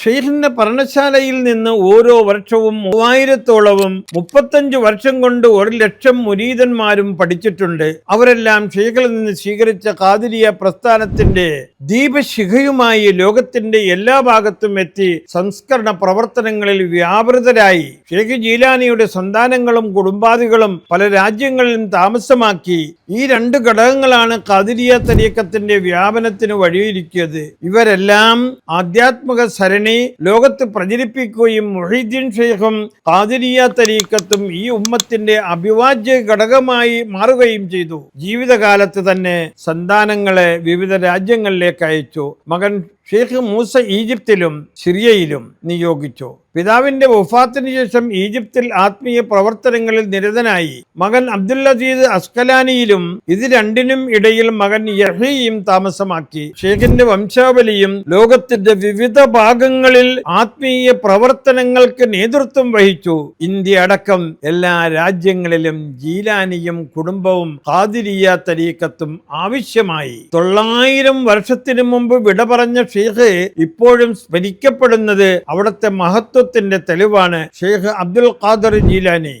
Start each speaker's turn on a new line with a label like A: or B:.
A: ഷെയ്ഖിന്റെ പർണശാലയിൽ നിന്ന് ഓരോ വർഷവും മൂവായിരത്തോളവും മുപ്പത്തഞ്ച് വർഷം കൊണ്ട് ഒരു ലക്ഷം മുരീതന്മാരും പഠിച്ചിട്ടുണ്ട്. അവരെല്ലാം ഷെയ്ഖിൽ നിന്ന് സ്വീകരിച്ച കാതിരിയ പ്രസ്ഥാനത്തിന്റെ ദീപശിഖയുമായി ലോകത്തിന്റെ എല്ലാ ഭാഗത്തും എത്തി സംസ്കരണ പ്രവർത്തനങ്ങളിൽ വ്യാപൃതരായി. ഷെയ്ഖ് ജീലാനിയുടെ സന്താനങ്ങളും കുടുംബാദികളും പല രാജ്യങ്ങളിലും താമസമാക്കി. ഈ രണ്ട് ഘടകങ്ങളാണ് കാതിരിയ തരീക്കത്തിന്റെ വ്യാപനത്തിന് വഴിയൊരുക്കിയത്. ഇവരെല്ലാം ആധ്യാത്മിക സരണി ലോകത്ത് പ്രചരിപ്പിക്കുകയും മൊഹീദ്ദീൻ ഷെയ്ഖും കാതിരിയ തരീക്കത്തും ഈ ഉമ്മത്തിന്റെ അഭിവാജ്യ ഘടകമായി മാറുകയും ചെയ്തു. ജീവിതകാലത്ത് തന്നെ സന്താനങ്ങളെ വിവിധ രാജ്യങ്ങളിലേക്ക് അയച്ചു. മകൻ ഷെയ്ഖ് മൂസ ഈജിപ്തിലും സിറിയയിലും നിയോഗിച്ചു. പിതാവിന്റെ വഫാത്തിന് ശേഷം ഈജിപ്തിൽ ആത്മീയ പ്രവർത്തനങ്ങളിൽ നിരതനായി. മകൻ അബ്ദുൽ അസീദ് അസ്കലാനിയിലും ഇത് രണ്ടിനും ഇടയിൽ മകൻ യഹയും താമസമാക്കി. ഷെയ്ഖിന്റെ വംശാവലിയും ലോകത്തിന്റെ വിവിധ ഭാഗങ്ങളിൽ ആത്മീയ പ്രവർത്തനങ്ങൾക്ക് നേതൃത്വം വഹിച്ചു. ഇന്ത്യ അടക്കം എല്ലാ രാജ്യങ്ങളിലും ജീലാനിയും കുടുംബവും ഖാദിരിയ തരീക്കത്തും ആവശ്യമായി. തൊള്ളായിരം വർഷത്തിനു മുമ്പ് വിട പറഞ്ഞ ഷെയ്ഖ് ഇപ്പോഴും സ്മരിക്കപ്പെടുന്നത് അവിടുത്തെ മഹത്വത്തിന്റെ തെളിവാണ് ഷെയ്ഖ് അബ്ദുൽ ഖാദർ ജീലാനി.